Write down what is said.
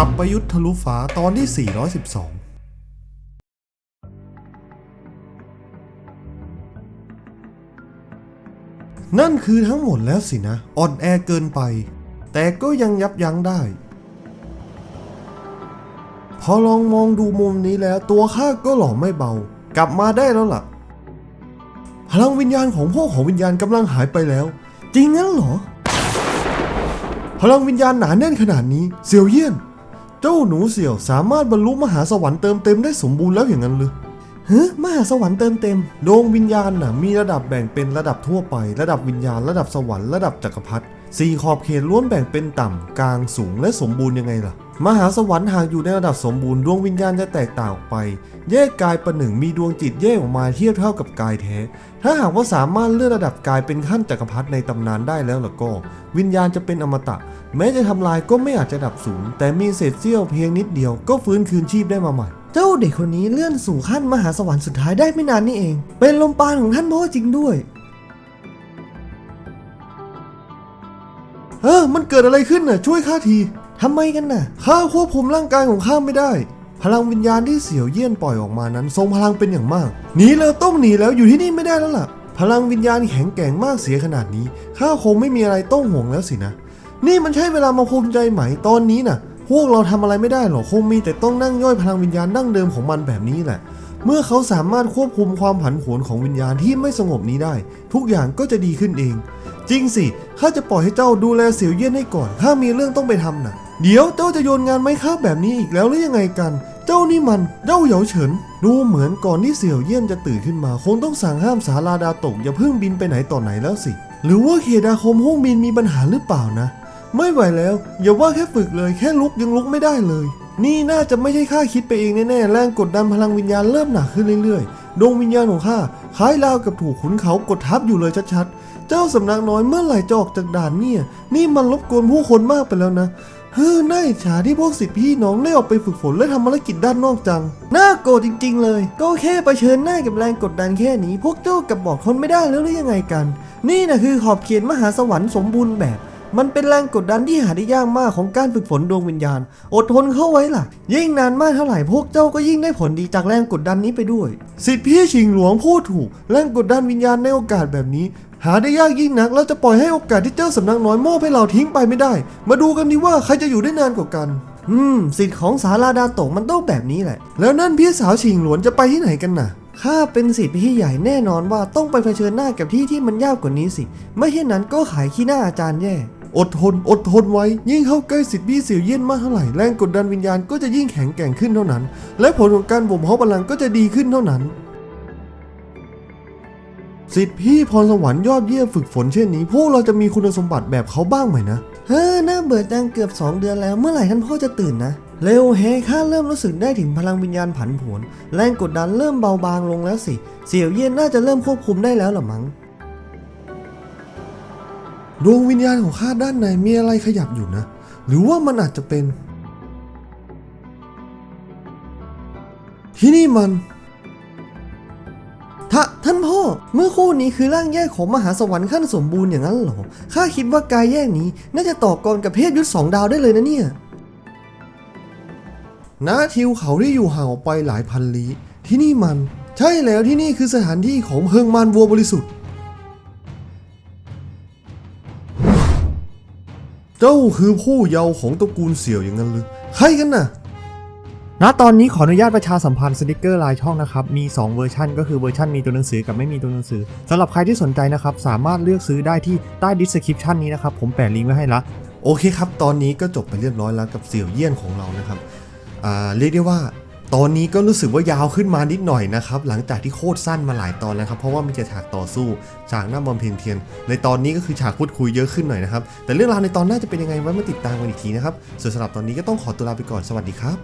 สับประยุทธ์ทะลุฟ้าตอนที่ 412นั่นคือทั้งหมดแล้วสินะ อ่อนแอเกินไป แต่ก็ยังยับยั้งได้ พอลองมองดูมุมนี้แล้วตัวข้าก็หล่อไม่เบา กลับมาได้แล้วล่ะ พลังวิญญาณของพวกของวิญญาณกำลังหายไปแล้ว จริงงั้นเหรอ พลังวิญญาณหนาแน่นขนาดนี้เสียวเยี่ยน เจ้าหนูเสี่ยวสามารถบรรลุมหาสวรรค์เติมเต็มได้สมบูรณ์แล้วอย่างนั้นเลยเฮ้มหาสวรรค์เติมเต็มดวงวิญญาณน่ะมีระดับแบ่งเป็นระดับทั่วไป ระดับวิญญาณระดับสวรรค์ระดับจักรพรรดิสี่ขอบเขตล้วนแบ่งเป็นต่ำกลางสูงและสมบูรณ์ยังไงล่ะ มหาสวรรค์หากอยู่ในระดับสมบูรณ์ดวงวิญญาณจะแตกต่างออกไป แยกกายประหนึ่งมีดวงจิตแยกออกมาเทียบเท่ากับกายแท้ ถ้าหากว่าสามารถเลื่อนระดับกายเป็นขั้นจักรพรรดิในตำนานได้แล้วล่ะก็ วิญญาณจะเป็นอมตะ แม้จะทำลายก็ไม่อาจจะดับสูญแต่มีเศษเสี้ยวเพียงนิดเดียวก็ฟื้นคืนชีพได้มาใหม่เจ้าเด็กคนนี้เลื่อนสู่ขั้นมหาสวรรค์สุดท้ายได้ไม่นานนี่เอง เป็นลมปราณของท่านพ่อจริงด้วยเออมันเกิดอะไรขึ้นน่ะช่วยข้าที ทำไมกันน่ะ ข้าควบคุมร่างกายของข้าไม่ได้ พลังวิญญาณที่เสี่ยวเยี่ยนปล่อยออกมานั้น ทรงพลังเป็นอย่างมาก หนีแล้วต้องหนีแล้วอยู่ที่นี่ไม่ได้แล้วล่ะ พลังวิญญาณแข็งแกร่งมากเสียขนาดนี้ ข้าคงไม่มีอะไรต้องห่วงแล้วสินะ นี่มันใช่เวลามาภูมิใจไหมตอนนี้น่ะ พวกเราทำอะไรไม่ได้หรอก คงมีแต่ต้องนั่งย่อยพลังวิญญาณดั้งเดิมของมันแบบนี้แหละ เมื่อเขาสามารถควบคุมความผันผวนของวิญญาณที่ไม่สงบนี้ได้ ทุกอย่างก็จะดีขึ้นเอง จริงสิ ข้าจะปล่อยให้เจ้าดูแลเสี่ยวเยี่ยนให้ก่อน ข้ามีเรื่องต้องไปทำนะ เดี๋ยวเจ้าจะโยนงานไม้ค้าแบบนี้อีกแล้วหรือยังไงกัน เจ้านี่มันเจ้าเหยาเฉิน ดูเหมือนก่อนที่เสี่ยวเยี่ยนจะตื่นขึ้นมา คงต้องสั่งห้ามสาลาดาวตกอย่าเพิ่งบินไปไหนต่อไหนแล้วสิ หรือว่าเขตอาคมห้องบินมีปัญหาหรือเปล่านะ ไม่ไหวแล้ว อย่าว่าแค่ฝึกเลยแค่ลุกยังลุกไม่ได้เลย นี่น่าจะไม่ใช่ข้าคิดไปเองแน่ๆแรงกดดันพลังวิญญาณเริ่มหนักขึ้นเรื่อยๆดวงวิญญาณของข้าคล้ายราวกับถูกขุนเขากดทับอยู่เลยชัดๆ เจ้าสำนักน้อยเมื่อไหร่จะออกจากด่านเนี่ย นี่มันรบกวนผู้คนมากไปแล้วนะ ฮ้อน่าอิจฉาที่พวกสิทธิพี่น้องได้ออกไปฝึกฝนและทำภารกิจด้านนอกจัง น่าโกรธจริง ๆ เลย ก็แค่เผชิญหน้ากับแรงกดดันแค่นี้ พวกเจ้ากับบอกทนไม่ได้แล้วหรือยังไงกัน นี่นะคือขอบเขตมหาสวรรค์สมบูรณ์แบบ มันเป็นแรงกดดันที่หาได้ยากมากของการฝึกฝนดวงวิญญาณ อดทนเข้าไว้ล่ะ ยิ่งนานมากเท่าไหร่พวกเจ้าก็ยิ่งได้ผลดีจากแรงกดดันนี้ไปด้วย สิทธิพี่ชิงหลวงพูดถูก แรงกดดันวิญญาณในโอกาสแบบนี้ หาได้ยากยิ่งนักแล้วจะปล่อยให้โอกาสที่เจ้าสำนักน้อยมอบให้เราทิ้งไปไม่ได้ มาดูกันดีว่าใครจะอยู่ได้นานกว่ากัน อืม สิทธิ์ของสาราดาโตกมันต้องแบบนี้แหละ แล้วนั่นพี่สาวชิงหลวนจะไปที่ไหนกันน่ะข้าเป็นสิทธิ์พี่ใหญ่แน่นอนว่าต้องไปเผชิญหน้ากับที่ที่มันยากกว่านี้สิ ไม่เช่นนั้นก็ขายขี้หน้าอาจารย์แย่ อดทน อดทนไว้ ยิ่งเข้าใกล้สิทธิ์พี่เสี่ยวเยี่ยนมากเท่าไหร่แรงกดดันวิญญาณก็จะยิ่งแข็งแกร่งขึ้นเท่านั้น และผลของการบ่มเพาะพลังก็จะดีขึ้นเท่านั้น สิทธิ์พี่พรสวรรค์ยอดเยี่ยมฝึกฝนเช่นนี้ พวกเราจะมีคุณสมบัติแบบเขาบ้างไหมนะ เฮ้อน่าเบื่อจังเกือบ 2 เดือนแล้ว เมื่อไหร่ท่านพ่อจะตื่นนะ เร็วเฮข้าเริ่มรู้สึกได้ถึงพลังวิญญาณผันผวน แรงกดดันเริ่มเบาบางลงแล้วสิ เสี่ยวเยียนน่าจะเริ่มควบคุมได้แล้วหรอมั้ง ดวงวิญญาณของข้าด้านในมีอะไรขยับอยู่นะ หรือว่ามันอาจจะเป็น ที่นี่มัน เมื่อคู่นี้คือร่างแยกของมหาสวรรค์ขั้นสมบูรณ์อย่างนั้นเหรอ ข้าคิดว่ากายแยกนี้น่าจะต่อกรกับเทพยุทธสองดาวได้เลยนะเนี่ยณทิวเขาที่อยู่ห่างออกไปหลายพันลี้ที่นี่มัน ใช่แล้วที่นี่คือสถานที่ของเพิงมารวัวบริสุทธิ์ เจ้าคือผู้เยาว์ของตระกูลเสี่ยวอย่างนั้นหรือใครกันน่ะ ณตอนนี้ขออนุญาตประชาสัมพันธ์สติกเกอร์ลายช่องนะครับ มี 2 เวอร์ชันก็คือเวอร์ชันมีตัวหนังสือกับไม่มีตัวหนังสือสำหรับใครที่สนใจนะครับ สามารถเลือกซื้อได้ที่ใต้ดิสคริปชันนี้นะครับ ผมแปะลิงก์ไว้ให้ละ โอเคครับ ตอนนี้ก็จบไปเรียบร้อยแล้วกับเสี่ยวเยี่ยนของเรานะครับอ่าเรียกได้ว่าตอนนี้ก็รู้สึกว่ายาวขึ้นมานิดหน่อยนะครับ หลังจากที่โคตรสั้นมาหลายตอนแล้วครับเพราะว่ามีแต่ฉากต่อสู้ฉากหน้าบำเพ็ญเพียรในตอนนี้ก็คือฉากพูดคุยเยอะขึ้นหน่อยนะครับแต่เรื่องราวในตอนหน้าจะเป็นยังไงไว้มาติดตามกันอีกทีนะครับส่วนสำหรับตอนนี้ก็ต้องขอตัวลาไปก่อนสวัสดีครับ